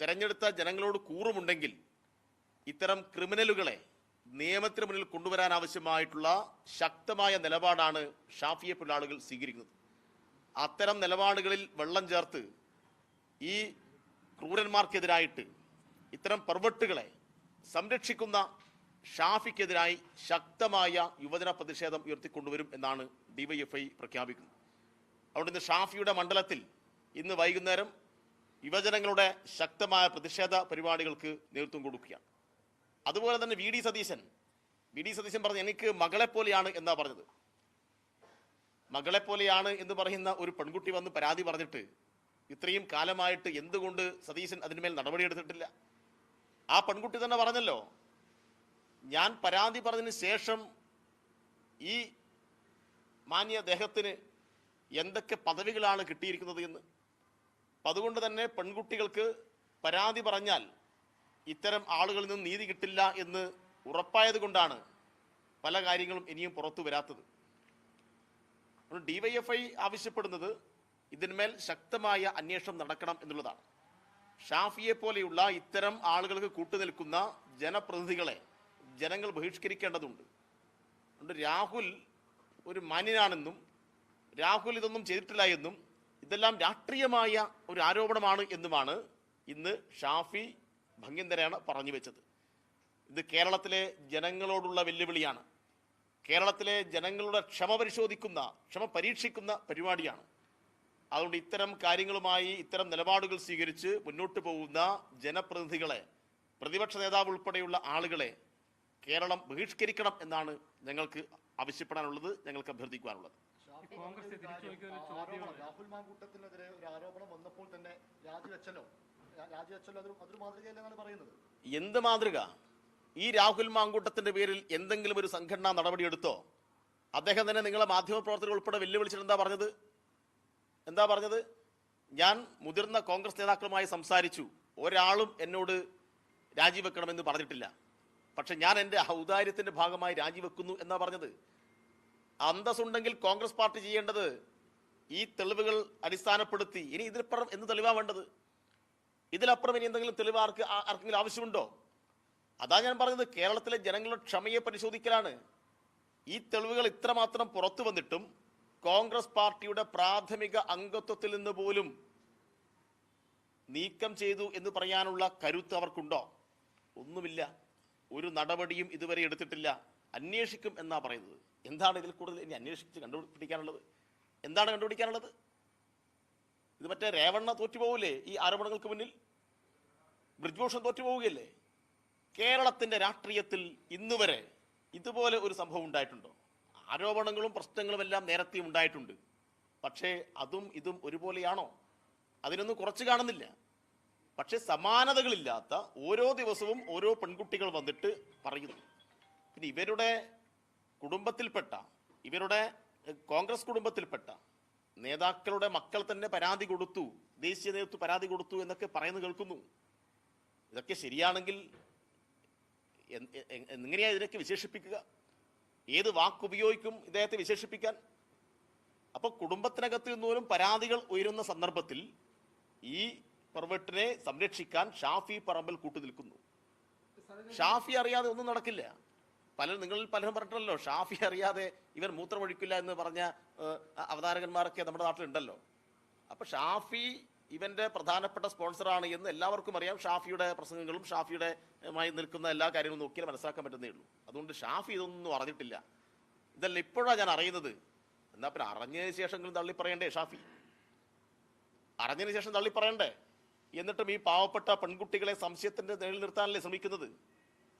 തെരഞ്ഞെടുത്ത ജനങ്ങളോട് കൂറുമുണ്ടെങ്കിൽ ഇത്തരം ക്രിമിനലുകളെ നിയമത്തിന് മുന്നിൽ കൊണ്ടുവരാൻ ആവശ്യമായിട്ടുള്ള ശക്തമായ നിലപാടാണ് ഷാഫിയെ പുലാളുകൾ സ്വീകരിക്കുന്നത്. അത്തരം നിലപാടുകളിൽ വെള്ളം ചേർത്ത് ഈ ക്രൂരന്മാർക്കെതിരായിട്ട് ഇത്തരം പെർവെട്ടുകളെ സംരക്ഷിക്കുന്ന ഷാഫിക്കെതിരായി ശക്തമായ യുവജന പ്രതിഷേധം ഉയർത്തിക്കൊണ്ടുവരും എന്നാണ് ഡിവൈഎഫ്ഐ പ്രഖ്യാപിക്കുന്നത്. അതുകൊണ്ട് ഇന്ന് ഷാഫിയുടെ മണ്ഡലത്തിൽ ഇന്ന് വൈകുന്നേരം യുവജനങ്ങളുടെ ശക്തമായ പ്രതിഷേധ പരിപാടികൾക്ക് നേതൃത്വം കൊടുക്കുകയാണ്. അതുപോലെ തന്നെ V D Satheesan V D Satheesan പറഞ്ഞു എനിക്ക് മകളെപ്പോലെയാണ് എന്നാ പറഞ്ഞത്. മകളെപ്പോലെയാണ് എന്ന് പറയുന്ന ഒരു പെൺകുട്ടി വന്ന് പരാതി പറഞ്ഞിട്ട് ഇത്രയും കാലമായിട്ട് എന്തുകൊണ്ട് സതീശൻ അതിന്മേൽ നടപടിയെടുത്തിട്ടില്ല ആ പെൺകുട്ടി തന്നെ പറഞ്ഞല്ലോ ഞാൻ പരാതി പറഞ്ഞതിന് ശേഷം ഈ മാന്യ ദേഹത്തിന് എന്തൊക്കെ പദവികളാണ് കിട്ടിയിരിക്കുന്നത് എന്ന്. അപ്പം അതുകൊണ്ട് തന്നെ പെൺകുട്ടികൾക്ക് പരാതി പറഞ്ഞാൽ ഇത്തരം ആളുകളിൽ നിന്ന് നീതി കിട്ടില്ല എന്ന് ഉറപ്പായത് കൊണ്ടാണ് പല കാര്യങ്ങളും ഇനിയും പുറത്തു വരാത്തത്. ഡിവൈഎഫ്ഐ ആവശ്യപ്പെടുന്നത് ഇതിന്മേൽ ശക്തമായ അന്വേഷണം നടക്കണം എന്നുള്ളതാണ്. ഷാഫിയെ പോലെയുള്ള ഇത്തരം ആളുകൾക്ക് കൂട്ടുനിൽക്കുന്ന ജനപ്രതിനിധികളെ ജനങ്ങൾ ബഹിഷ്കരിക്കേണ്ടതുണ്ട്. അതുകൊണ്ട് രാഹുൽ ഒരു മാന്യനാണെന്നും രാഹുൽ ഇതൊന്നും ചെയ്തിട്ടില്ല എന്നും ഇതെല്ലാം രാഷ്ട്രീയമായ ഒരു ആരോപണമാണ് എന്നുമാണ് ഇന്ന് ഷാഫി ഭംഗ്യന്തരാണ് പറഞ്ഞു വെച്ചത്. ഇത് കേരളത്തിലെ ജനങ്ങളോടുള്ള വെല്ലുവിളിയാണ്. കേരളത്തിലെ ജനങ്ങളുടെ ക്ഷമ പരിശോധിക്കുന്ന ക്ഷമ പരീക്ഷിക്കുന്ന പരിപാടിയാണ്. അതുകൊണ്ട് ഇത്തരം കാര്യങ്ങളുമായി ഇത്തരം നിലപാടുകൾ സ്വീകരിച്ച് മുന്നോട്ട് പോകുന്ന ജനപ്രതിനിധികളെ പ്രതിപക്ഷ നേതാവ് ഉൾപ്പെടെയുള്ള ആളുകളെ കേരളം ബഹിഷ്കരിക്കണം എന്നാണ് ഞങ്ങൾക്ക് ആവശ്യപ്പെടാനുള്ളത് ഞങ്ങൾക്ക് അഭ്യർത്ഥിക്കുവാനുള്ളത്. കോൺഗ്രസ്. രാഹുൽ മാങ്കൂട്ടത്തിനെതിരെ ഒരു ആരോപണം വന്നപ്പോൾ തന്നെ രാജിവെച്ചല്ലോ രാജിവെച്ചല്ലോ അതൊരു അതൊരു മാതൃകയല്ലെന്നാണ് പറയുന്നത്? എന്ത് മാതൃക? ഈ രാഹുൽ മാങ്കൂട്ടത്തിന്റെ പേരിൽ എന്തെങ്കിലും ഒരു സംഘടനാ നടപടിയെടുത്തോ? അദ്ദേഹം തന്നെ നിങ്ങളെ മാധ്യമപ്രവർത്തകർ ഉൾപ്പെടെ വെല്ലുവിളിച്ചിട്ട് എന്താ പറഞ്ഞത്? എന്താ പറഞ്ഞത്? ഞാൻ മുതിർന്ന കോൺഗ്രസ് നേതാക്കളുമായി സംസാരിച്ചു. ഒരാളും എന്നോട് രാജിവെക്കണമെന്ന് പറഞ്ഞിട്ടില്ല. പക്ഷെ ഞാൻ എന്റെ ഔദാര്യത്തിന്റെ ഭാഗമായി രാജിവെക്കുന്നു എന്നാ പറഞ്ഞത്. അന്തസ്സുണ്ടെങ്കിൽ കോൺഗ്രസ് പാർട്ടി ചെയ്യേണ്ടത് ഈ തെളിവുകൾ അടിസ്ഥാനപ്പെടുത്തി. ഇനി ഇതിലപ്പുറം എന്ത് തെളിവാ വേണ്ടത്? ഇതിലപ്പുറം ഇനി എന്തെങ്കിലും തെളിവ് ആർക്ക് ആർക്കെങ്കിലും ആവശ്യമുണ്ടോ? അതാ ഞാൻ പറഞ്ഞത് കേരളത്തിലെ ജനങ്ങളുടെ ക്ഷമയെ പരിശോധിക്കലാണ്. ഈ തെളിവുകൾ ഇത്രമാത്രം പുറത്തു വന്നിട്ടും കോൺഗ്രസ് പാർട്ടിയുടെ പ്രാഥമിക അംഗത്വത്തിൽ നിന്ന് പോലും നീക്കം ചെയ്തു എന്ന് പറയാനുള്ള കരുത്ത് അവർക്കുണ്ടോ? ഒന്നുമില്ല. ഒരു നടപടിയും ഇതുവരെ എടുത്തിട്ടില്ല. അന്വേഷിക്കും എന്നാ പറയുന്നത്. എന്താണ് ഇതിൽ കൂടുതൽ ഇനി അന്വേഷിച്ച് കണ്ടുപിടിക്കാനുള്ളത്? എന്താണ് കണ്ടുപിടിക്കാനുള്ളത്? ഇത് മറ്റേ രേവണ്ണ തോറ്റുപോകില്ലേ ഈ ആരോപണങ്ങൾക്ക് മുന്നിൽ? ബ്രിജ്ഭൂഷൺ തോറ്റുപോവുകയല്ലേ? കേരളത്തിന്റെ രാഷ്ട്രീയത്തിൽ ഇന്നുവരെ ഇതുപോലെ ഒരു സംഭവം ഉണ്ടായിട്ടുണ്ടോ? ആരോപണങ്ങളും പ്രശ്നങ്ങളും എല്ലാം നേരത്തെ ഉണ്ടായിട്ടുണ്ട്. പക്ഷേ അതും ഇതും ഒരുപോലെയാണോ? അതിനൊന്നും കുറച്ച് കാണുന്നില്ല. പക്ഷെ സമാനതകളില്ലാത്ത ഓരോ ദിവസവും ഓരോ പെൺകുട്ടികൾ വന്നിട്ട് പറയുന്നു. പിന്നെ ഇവരുടെ കുടുംബത്തിൽപ്പെട്ട ഇവരുടെ കോൺഗ്രസ് കുടുംബത്തിൽപ്പെട്ട നേതാക്കളുടെ മക്കൾ തന്നെ പരാതി കൊടുത്തു ദേശീയ നേതൃത്വം പരാതി കൊടുത്തു എന്നൊക്കെ പറയുന്നു കേൾക്കുന്നു. ഇതൊക്കെ ശരിയാണെങ്കിൽ എൻ- എ- എ- എങ്ങനെയാ ഇതിനൊക്കെ വിശേഷിപ്പിക്കുക? ഏത് വാക്കുപയോഗിക്കും ഇദ്ദേഹത്തെ വിശേഷിപ്പിക്കാൻ? അപ്പോൾ കുടുംബത്തിനകത്ത് നിന്നോലും പരാതികൾ ഉയരുന്ന സന്ദർഭത്തിൽ ഈ പെർവെട്ടിനെ സംരക്ഷിക്കാൻ ഷാഫി പറമ്പിൽ കൂട്ടുനിൽക്കുന്നു ഷാഫി അറിയാതെ ഒന്നും നടക്കില്ല. പലരും നിങ്ങളിൽ പലരും പറഞ്ഞിട്ടല്ലോ ഷാഫി അറിയാതെ ഇവർ മൂത്രമൊഴിക്കില്ല എന്ന് പറഞ്ഞ അവതാരകന്മാരൊക്കെ നമ്മുടെ നാട്ടിലുണ്ടല്ലോ. അപ്പൊ ഷാഫി ഇവന്റെ പ്രധാനപ്പെട്ട സ്പോൺസറാണ് എന്ന് എല്ലാവർക്കും അറിയാം. ഷാഫിയുടെ പ്രസംഗങ്ങളും ഷാഫിയുടെ മായി നിൽക്കുന്ന എല്ലാ കാര്യങ്ങളും നോക്കിയാൽ മനസ്സിലാക്കാൻ പറ്റുന്നേ ഉള്ളൂ. അതുകൊണ്ട് ഷാഫി ഇതൊന്നും അറിഞ്ഞിട്ടില്ല. ഇതല്ല ഇപ്പോഴാണ് ഞാൻ അറിയുന്നത്. എന്നാ പിന്നെ അറിഞ്ഞതിന് ശേഷമെങ്കിലും തള്ളി പറയണ്ടേ ഷാഫി? അറിഞ്ഞതിന് ശേഷം തള്ളി പറയണ്ടേ എന്നിട്ടും ഈ പാവപ്പെട്ട പെൺകുട്ടികളെ സംശയത്തിന്റെ നിഴൽ നിർത്താനല്ലേ ശ്രമിക്കുന്നത്?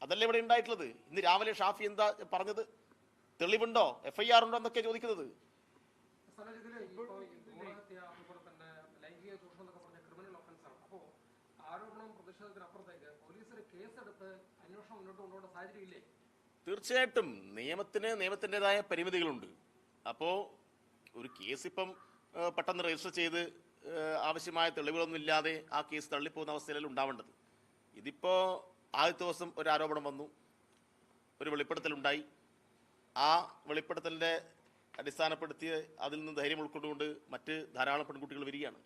അതല്ലേ ഇവിടെ ഉണ്ടായിട്ടുള്ളത്? ഇന്ന് രാവിലെ ഷാഫി എന്താ പറഞ്ഞത്? തെളിവുണ്ടോ? എഫ് ഐ ആർ ഉണ്ടോ എന്നൊക്കെ ചോദിക്കുന്നത് തീർച്ചയായിട്ടും. നിയമത്തിന് നിയമത്തിന്റെതായ പരിമിതികളുണ്ട്. അപ്പോൾ ഒരു കേസ് ഇപ്പം പെട്ടെന്ന് രജിസ്റ്റർ ചെയ്ത് ആവശ്യമായ തെളിവുകളൊന്നുമില്ലാതെ ആ കേസ് തള്ളിപ്പോകുന്ന അവസ്ഥയിലല്ല ഉണ്ടാവേണ്ടത്. ഇതിപ്പോൾ ആദ്യത്തെ ദിവസം ഒരു ആരോപണം വന്നു. ഒരു വെളിപ്പെടുത്തലുണ്ടായി. ആ വെളിപ്പെടുത്തലിന്റെ അടിസ്ഥാനപ്പെടുത്തി അതിൽ നിന്ന് ധൈര്യം ഉൾക്കൊണ്ടുകൊണ്ട് മറ്റ് ധാരാളം പെൺകുട്ടികൾ വരികയാണ്.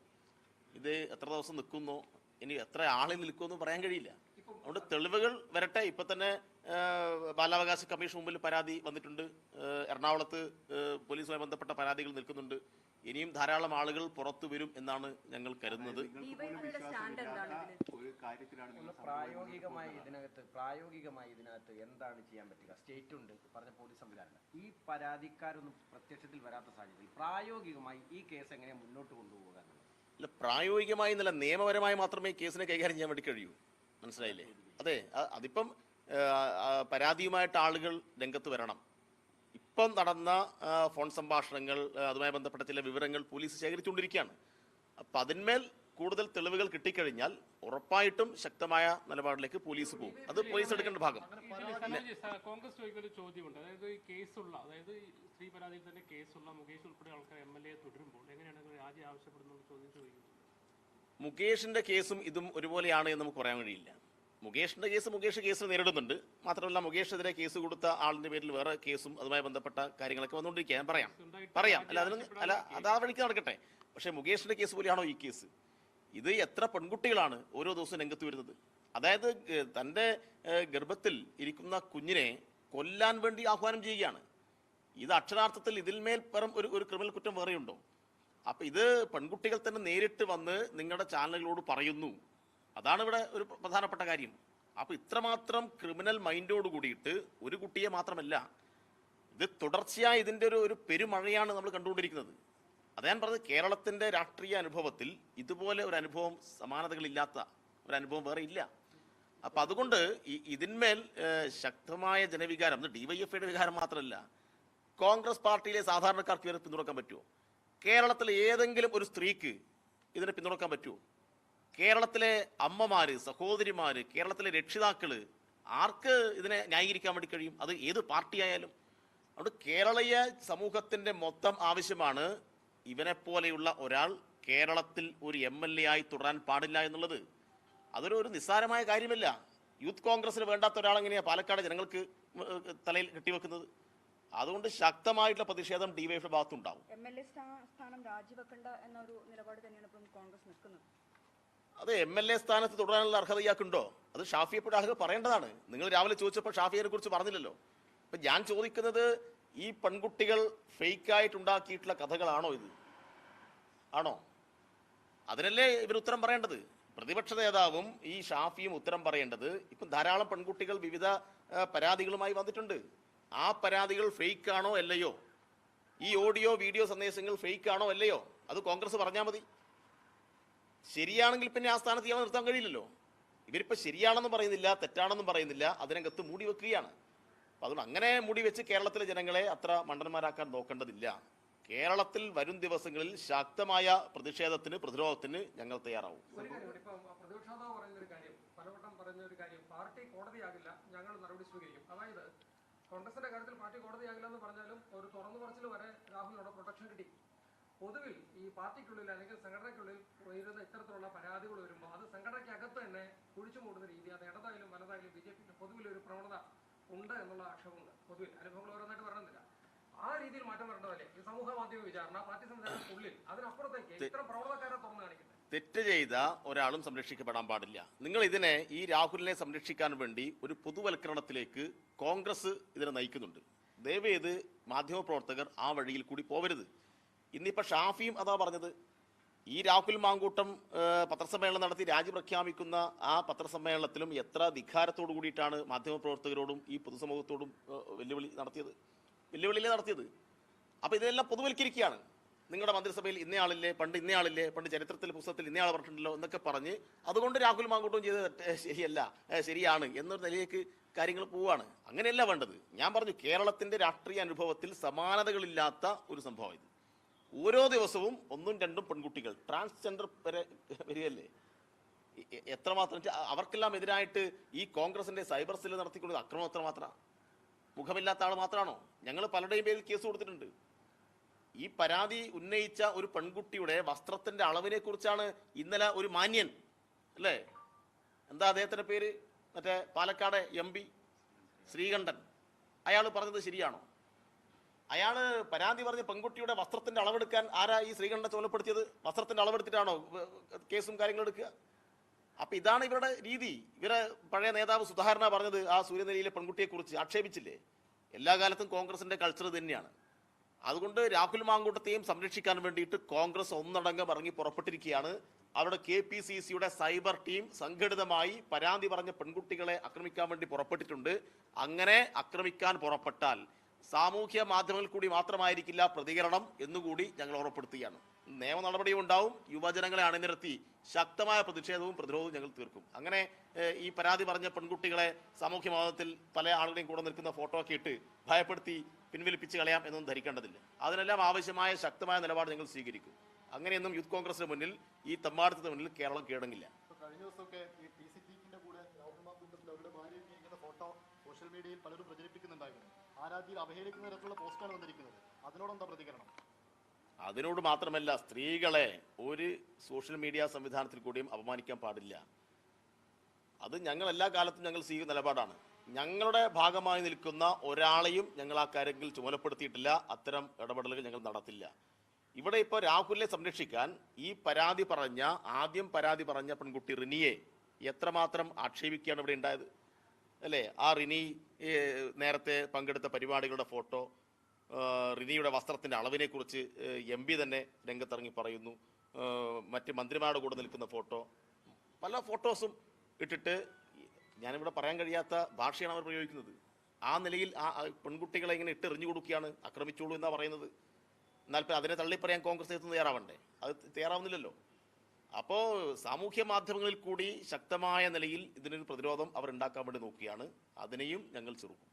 ഇത് എത്ര ദിവസം നിൽക്കുന്നോ? ഇനി എത്ര ആളിൽ നിൽക്കുമെന്ന് പറയാൻ കഴിയില്ല. അതുകൊണ്ട് തെളിവുകൾ വരട്ടെ. ഇപ്പം തന്നെ ബാലാവകാശ കമ്മീഷൻ മുമ്പിൽ പരാതി വന്നിട്ടുണ്ട്. എറണാകുളത്ത് പോലീസുമായി ബന്ധപ്പെട്ട പരാതികൾ നിൽക്കുന്നുണ്ട്. ഇനിയും ധാരാളം ആളുകൾ പുറത്തു വരും എന്നാണ് ഞങ്ങൾ കരുതുന്നത്. ഒരു കാര്യത്തിലാണ് പ്രായോഗികമായി ഇതിനകത്ത് പ്രായോഗികമായി ഇതിനകത്ത് എന്താണ് ചെയ്യാൻ പറ്റുക? സ്റ്റേറ്റ് ഉണ്ട് പറഞ്ഞ പോലീസ് സംവിധാനം ഈ പരാതിക്കാരൊന്നും പ്രത്യക്ഷത്തിൽ വരാത്ത സാഹചര്യത്തിൽ പ്രായോഗികമായി ഈ കേസ് എങ്ങനെ മുന്നോട്ട് കൊണ്ടുപോകുക അല്ല പ്രായോഗികമായി എന്നല്ല നിയമപരമായി മാത്രമേ കേസിനെ കൈകാര്യം ചെയ്യാൻ വേണ്ടി കഴിയൂ. മനസ്സിലായില്ലേ? അതെ അതിപ്പം പരാതിയുമായിട്ട് ആളുകൾ രംഗത്ത് വരണം. ഇപ്പം നടന്ന ഫോൺ സംഭാഷണങ്ങൾ അതുമായി ബന്ധപ്പെട്ട ചില വിവരങ്ങൾ പോലീസ് ശേഖരിച്ചുകൊണ്ടിരിക്കുകയാണ്. അപ്പം അതിന്മേൽ കൂടുതൽ തെളിവുകൾ കിട്ടിക്കഴിഞ്ഞാൽ ഉറപ്പായിട്ടും ശക്തമായ നിലപാടിലേക്ക് പോലീസ് പോകും. അത് പോലീസ് എടുക്കേണ്ട ഭാഗം. കോൺഗ്രസ് ചോദിക്കുന്ന ഒരു ചോദ്യമുണ്ട്. അതായത് ഈ കേസുള്ള അതായത് സ്ത്രീ പരാതിയിൽ തന്നെ കേസുള്ള മുകേഷ് ഉൾപ്പെടെ ആൾക്കാർ എം എൽ എ തുടരുമ്പോൾ എങ്ങനെയാണ് രാജി ആവശ്യപ്പെടുന്ന ചോദ്യം ചോദിക്കുന്നത്? മുകേഷിന്റെ കേസും ഇതും ഒരുപോലെയാണ് എന്ന് നമുക്ക് പറയാൻ കഴിയില്ല. മുകേഷിന്റെ കേസ് മുകേഷ് കേസ് നേരിടുന്നുണ്ട്. മാത്രമല്ല മുകേഷിനെതിരെ കേസ് കൊടുത്ത ആളിന്റെ പേരിൽ വേറെ കേസും അതുമായി ബന്ധപ്പെട്ട കാര്യങ്ങളൊക്കെ വന്നുകൊണ്ടിരിക്കുക ഞാൻ പറയാം. പറയാം. അല്ല അതിന് അല്ല അത് ആ വഴിക്ക് നടക്കട്ടെ. പക്ഷേ മുകേഷിന്റെ കേസ് പോലെയാണോ ഈ കേസ്? ഇത് എത്ര പെൺകുട്ടികളാണ് ഓരോ ദിവസവും രംഗത്ത് വരുന്നത്? അതായത് തന്റെ ഗർഭത്തിൽ ഇരിക്കുന്ന കുഞ്ഞിനെ കൊല്ലാൻ വേണ്ടി ആഹ്വാനം ചെയ്യുകയാണ്. ഇത് അക്ഷരാർത്ഥത്തിൽ ഇതിന്മേൽ പരം ഒരു ഒരു ക്രിമിനൽ കുറ്റം വേറെയുണ്ടോ? അപ്പൊ ഇത് പെൺകുട്ടികൾ തന്നെ നേരിട്ട് വന്ന് നിങ്ങളുടെ ചാനലുകളോട് പറയുന്നു. അതാണ് ഇവിടെ ഒരു പ്രധാനപ്പെട്ട കാര്യം. അപ്പൊ ഇത്രമാത്രം ക്രിമിനൽ മൈൻഡോട് കൂടിയിട്ട് ഒരു കുട്ടിയെ മാത്രമല്ല ഇത് തുടർച്ചയായി ഇതിന്റെ ഒരു ഒരു പെരുമഴയാണ് നമ്മൾ കണ്ടുകൊണ്ടിരിക്കുന്നത്. അത് ഞാൻ പറഞ്ഞത് കേരളത്തിന്റെ രാഷ്ട്രീയ അനുഭവത്തിൽ ഇതുപോലെ ഒരു അനുഭവം സമാനതകളില്ലാത്ത ഒരു അനുഭവം വേറെ ഇല്ല. അപ്പൊ അതുകൊണ്ട് ഈ ഇതിന്മേൽ ശക്തമായ ജനവികാരം അത് ഡിവൈഎഫ്ഐയുടെ വികാരം മാത്രമല്ല കോൺഗ്രസ് പാർട്ടിയിലെ സാധാരണക്കാർക്ക് ഇവരെ പിന്തുണക്കാൻ പറ്റുമോ കേരളത്തിലെ ഏതെങ്കിലും ഒരു സ്ത്രീക്ക് ഇതിനെ പിന്തുണക്കാൻ പറ്റുമോ കേരളത്തിലെ അമ്മമാര് സഹോദരിമാര് കേരളത്തിലെ രക്ഷിതാക്കൾ ആർക്ക് ഇതിനെ ന്യായീകരിക്കാൻ വേണ്ടി കഴിയും? അത് ഏത് പാർട്ടിയായാലും. അതുകൊണ്ട് കേരളീയ സമൂഹത്തിന്റെ മൊത്തം ആവശ്യമാണ് ഇവനെ പോലെയുള്ള ഒരാൾ കേരളത്തിൽ ഒരു എം എൽ എ ആയി തുടരാൻ പാടില്ല എന്നുള്ളത്. അതൊരു ഒരു നിസ്സാരമായ കാര്യമല്ല. യൂത്ത് കോൺഗ്രസിന് വേണ്ടാത്ത ഒരാളെങ്ങനെയാ പാലക്കാട് ജനങ്ങൾക്ക് തലയിൽ കെട്ടിവെക്കുന്നത്? അതുകൊണ്ട് ശക്തമായിട്ടുള്ള പ്രതിഷേധം ഡിവൈഎഫ് ഭാഗത്തുണ്ടാവും. എം എൽ എ സ്ഥാനം രാജിവെക്കേണ്ട എന്നൊരു നിലപാട് തന്നെയാണ് ഇപ്പം കോൺഗ്രസ് നിൽക്കുന്നത്. അത് എം എൽ എ സ്ഥാനത്ത് തുടരാനുള്ള അർഹത ഇയാൾക്കുണ്ടോ? അത് ഷാഫിയെപ്പോഴും അർഹത പറയേണ്ടതാണ്. നിങ്ങൾ രാവിലെ ചോദിച്ചപ്പോൾ ഷാഫിയെ കുറിച്ച് പറഞ്ഞില്ലല്ലോ. അപ്പൊ ഞാൻ ചോദിക്കുന്നത് ഈ പെൺകുട്ടികൾ ഫേക്കായിട്ടുണ്ടാക്കിയിട്ടുള്ള കഥകളാണോ ഇത്? ആണോ? അതിനല്ലേ ഇവർ ഉത്തരം പറയേണ്ടത്? പ്രതിപക്ഷ നേതാവും ഈ ഷാഫിയും ഉത്തരം പറയേണ്ടത് ഇപ്പം ധാരാളം പെൺകുട്ടികൾ വിവിധ പരാതികളുമായി വന്നിട്ടുണ്ട്. ആ പരാതികൾ ഫേക്ക് ആണോ അല്ലയോ? ഈ ഓഡിയോ വീഡിയോ സന്ദേശങ്ങൾ ഫേക്ക് ആണോ അല്ലയോ? അത് കോൺഗ്രസ് പറഞ്ഞാൽ മതി. ശരിയാണെങ്കിൽ പിന്നെ ആ സ്ഥാനത്ത് ഇയാളെ നിർത്താൻ കഴിയില്ലല്ലോ. ഇവരിപ്പോൾ ശരിയാണെന്ന് പറയുന്നില്ല തെറ്റാണെന്നും പറയുന്നില്ല അതിനകത്ത് മൂടി വെക്കുകയാണ്. അപ്പോൾ അതുകൊണ്ട് അങ്ങനെ മൂടി വെച്ച് കേരളത്തിലെ ജനങ്ങളെ അത്ര മണ്ടന്മാരാക്കാൻ നോക്കേണ്ടതില്ല. കേരളത്തിൽ വരും ദിവസങ്ങളിൽ ശക്തമായ പ്രതിഷേധത്തിന് പ്രതിരോധത്തിന് ഞങ്ങൾ തയ്യാറാവും. പലവട്ടം പറഞ്ഞ ഒരു കാര്യം പാർട്ടി ഞങ്ങൾ സ്വീകരിക്കും. അതായത് കോൺഗ്രസിന്റെ കാര്യത്തിൽ പാർട്ടി കോടതിയാകില്ല എന്ന് പറഞ്ഞാലും ഒരു തുറന്നു പറച്ചിൽ വരെ രാഹുലിനോട് പ്രൊട്ടക്ഷൻ കിട്ടി. പൊതുവിൽ ഈ പാർട്ടിക്കുള്ളിൽ അല്ലെങ്കിൽ സംഘടനയ്ക്കുള്ളിൽ ഉയരുന്ന ഇത്തരത്തിലുള്ള പരാതികൾ വരുമ്പോൾ അത് സംഘടനയ്ക്കകത്ത് തന്നെ കുഴിച്ചു മൂടുന്ന രീതി അത് ഇടതായാലും വലതായാലും ബി ജെ പിക്ക് പൊതുവിൽ ഒരു പ്രവണത ഉണ്ട് എന്നുള്ള ആക്ഷേപമുണ്ട്. പൊതുവിൽ അനുഭവങ്ങൾ ഓരോന്നായിട്ട് പറയുന്നില്ല ആ രീതിയിൽ മാറ്റം വരേണ്ടതല്ലേ ഈ സമൂഹ മാധ്യമ വിചാരണ പാർട്ടി സംവിധാനത്തിനുള്ളിൽ അതിനപ്പുറത്തേക്ക് ഇത്തരം പ്രവണതക്കാരെ തുറന്നു കാണിക്കുന്നത് തെറ്റ് ചെയ്ത ഒരാളും സംരക്ഷിക്കപ്പെടാൻ പാടില്ല. നിങ്ങൾ ഇതിനെ ഈ രാഹുലിനെ സംരക്ഷിക്കാൻ വേണ്ടി ഒരു പൊതുവൽക്കരണത്തിലേക്ക് കോൺഗ്രസ് ഇതിനെ നയിക്കുന്നുണ്ട്. ദയവേത് മാധ്യമപ്രവർത്തകർ ആ വഴിയിൽ കൂടി പോവരുത്. ഇന്നിപ്പോൾ ഷാഫിയും അതാ പറഞ്ഞത്. ഈ രാഹുൽ മാങ്കൂട്ടം പത്രസമ്മേളനം നടത്തി രാജി പ്രഖ്യാപിക്കുന്ന ആ പത്രസമ്മേളനത്തിലും എത്ര ധിഖാരത്തോടു കൂടിയിട്ടാണ് മാധ്യമപ്രവർത്തകരോടും ഈ പൊതുസമൂഹത്തോടും വെല്ലുവിളി നടത്തിയത്. വെല്ലുവിളിയിലേ നടത്തിയത്? അപ്പോൾ ഇതെല്ലാം പൊതുവൽക്കരിക്കുകയാണ്. നിങ്ങളുടെ മന്ത്രിസഭയിൽ ഇന്നയാളില്ലേ പണ്ട് ഇന്നയാളില്ലേ പണ്ട് ചരിത്രത്തിൽ പുസ്തകത്തിൽ ഇന്നയാൾ പറഞ്ഞിട്ടുണ്ടല്ലോ എന്നൊക്കെ പറഞ്ഞ് അതുകൊണ്ട് രാഹുൽ മാങ്കൂട്ടം ചെയ്തത് ശരിയല്ല ശരിയാണ് എന്നൊരു നിലയിലേക്ക് കാര്യങ്ങൾ പോവുകയാണ്. അങ്ങനെയല്ല വേണ്ടത്. ഞാൻ പറഞ്ഞു കേരളത്തിന്റെ രാഷ്ട്രീയ അനുഭവത്തിൽ സമാനതകളില്ലാത്ത ഒരു സംഭവം ഇത്. ഓരോ ദിവസവും ഒന്നും രണ്ടും പെൺകുട്ടികൾ. ട്രാൻസ്ജെൻഡർ വരെ വരികയല്ലേ? എത്രമാത്രം? അവർക്കെല്ലാം എതിരായിട്ട് ഈ കോൺഗ്രസിന്റെ സൈബർ സെൽ നടത്തിക്കൊണ്ട് അക്രമം എത്രമാത്രം? മുഖമില്ലാത്ത ആൾ മാത്രമാണോ ഞങ്ങൾ പലരുടെയും പേരിൽ കേസ് കൊടുത്തിട്ടുണ്ട്. ഈ പരാതി ഉന്നയിച്ച ഒരു പെൺകുട്ടിയുടെ വസ്ത്രത്തിന്റെ അളവിനെ കുറിച്ചാണ് ഇന്നലെ ഒരു മാന്യൻ അല്ലേ? എന്താ അദ്ദേഹത്തിന്റെ പേര്? മറ്റേ പാലക്കാട് എം ശ്രീകണ്ഠൻ. അയാൾ പറഞ്ഞത് ശരിയാണോ? അയാൾ പരാതി പറഞ്ഞ പെൺകുട്ടിയുടെ വസ്ത്രത്തിന്റെ അളവെടുക്കാൻ ആരാ ഈ ശ്രീകണ്ഠനെ ചുമലപ്പെടുത്തിയത് വസ്ത്രത്തിന്റെ അളവെടുത്തിട്ടാണോ കേസും കാര്യങ്ങളും എടുക്കുക? അപ്പൊ ഇതാണ് ഇവരുടെ രീതി. ഇവരെ പഴയ നേതാവ് സുധാരണ പറഞ്ഞത് ആ സൂര്യനെലിയിലെ പെൺകുട്ടിയെ കുറിച്ച് ആക്ഷേപിച്ചില്ലേ? എല്ലാ കാലത്തും കോൺഗ്രസിന്റെ കൾച്ചർ തന്നെയാണ്. അതുകൊണ്ട് രാഹുൽ മാങ്കൂട്ടത്തെയും സംരക്ഷിക്കാൻ വേണ്ടിയിട്ട് കോൺഗ്രസ് ഒന്നടങ്കം ഇറങ്ങി പുറപ്പെട്ടിരിക്കുകയാണ്. അവിടെ കെ പി സി സിയുടെ സൈബർ ടീം സംഘടിതമായി പരാതി പറഞ്ഞ പെൺകുട്ടികളെ ആക്രമിക്കാൻ വേണ്ടി പുറപ്പെട്ടിട്ടുണ്ട്. അങ്ങനെ ആക്രമിക്കാൻ പുറപ്പെട്ടാൽ സാമൂഹ്യ മാധ്യമങ്ങളിൽ കൂടി മാത്രമായിരിക്കില്ല പ്രതികരണം എന്നുകൂടി ഞങ്ങൾ ഉറപ്പെടുത്തുകയാണ് നിയമ നടപടിയും ഉണ്ടാവും യുവജനങ്ങളെ അണിനിരത്തി ശക്തമായ പ്രതിഷേധവും പ്രതിരോധവും ഞങ്ങൾ തീർക്കും. അങ്ങനെ ഈ പരാതി പറഞ്ഞ പെൺകുട്ടികളെ സാമൂഹ്യ മാധ്യമത്തിൽ പല ആളുകളെയും കൂടെ നിൽക്കുന്ന ഫോട്ടോ ഒക്കെ ഇട്ട് ഭയപ്പെടുത്തി പിൻവലിപ്പിച്ച് കളയാം എന്നൊന്നും ധരിക്കേണ്ടതില്ല. അതിനെല്ലാം ആവശ്യമായ ശക്തമായ നിലപാട് ഞങ്ങൾ സ്വീകരിക്കും. അങ്ങനെയൊന്നും യൂത്ത് കോൺഗ്രസിന് മുന്നിൽ ഈ തമ്മാടത്തിന് മുന്നിൽ കേരളം കീഴടങ്ങില്ല. കഴിഞ്ഞ ദിവസമൊക്കെ ഈ ടി സി കൂടെ ഫോട്ടോ സോഷ്യൽ മീഡിയയിൽ പലരും പ്രചരിപ്പിക്കുന്നുണ്ടായിരുന്നു. ആരാധ്യയിൽ അവഹേളിക്കുന്ന തരത്തിലുള്ള പോസ്റ്റാണ് വന്നിരിക്കുന്നത്. അതിനോടെന്താ പ്രതികരണം? അതിനോട് മാത്രമല്ല സ്ത്രീകളെ ഒരു സോഷ്യൽ മീഡിയ സംവിധാനത്തിൽ കൂടിയും അപമാനിക്കാൻ പാടില്ല. അത് ഞങ്ങൾ എല്ലാ കാലത്തും ഞങ്ങൾ സ്വീകരിക്കുന്ന നിലപാടാണ്. ഞങ്ങളുടെ ഭാഗമായി നിൽക്കുന്ന ഒരാളെയും ഞങ്ങൾ ആ കാര്യത്തിൽ ചുമതലപ്പെടുത്തിയിട്ടില്ല. അത്തരം ഇടപെടലുകൾ ഞങ്ങൾ നടത്തില്ല. ഇവിടെ ഇപ്പോൾ രാഹുലിനെ സംരക്ഷിക്കാൻ ഈ പരാതി പറഞ്ഞ ആദ്യം പരാതി പറഞ്ഞ പെൺകുട്ടി റിനിയെ എത്രമാത്രം ആക്ഷേപിക്കുകയാണ് ഇവിടെ ഉണ്ടായത്? അല്ലേ? ആ റിനി നേരത്തെ പങ്കെടുത്ത പരിപാടികളുടെ ഫോട്ടോ റിനിയുടെ വസ്ത്രത്തിന്റെ അളവിനെ കുറിച്ച് എം പി തന്നെ രംഗത്തിറങ്ങി പറയുന്നു. മറ്റ് മന്ത്രിമാരുടെ കൂടെ നിൽക്കുന്ന ഫോട്ടോ. പല ഫോട്ടോസും ഇട്ടിട്ട് ഞാനിവിടെ പറയാൻ കഴിയാത്ത ഭാഷയാണ് അവർ പ്രയോഗിക്കുന്നത്. ആ നിലയിൽ ആ പെൺകുട്ടികളെ ഇങ്ങനെ ഇട്ട് എറിഞ്ഞു കൊടുക്കുകയാണ് ആക്രമിച്ചോളൂ എന്നാ പറയുന്നത്. എന്നാൽ അതിനെ തള്ളിപ്പറയാൻ കോൺഗ്രസ് എത്തുന്ന തയ്യാറാവണ്ടേ? അത് തയ്യാറാവുന്നില്ലല്ലോ. അപ്പോൾ സാമൂഹ്യ മാധ്യമങ്ങളിൽ കൂടി ശക്തമായ നിലയിൽ ഇതിനൊരു പ്രതിരോധം അവർ ഉണ്ടാക്കാൻ വേണ്ടി നോക്കുകയാണ്. അതിനെയും ഞങ്ങൾ ചെറുക്കും.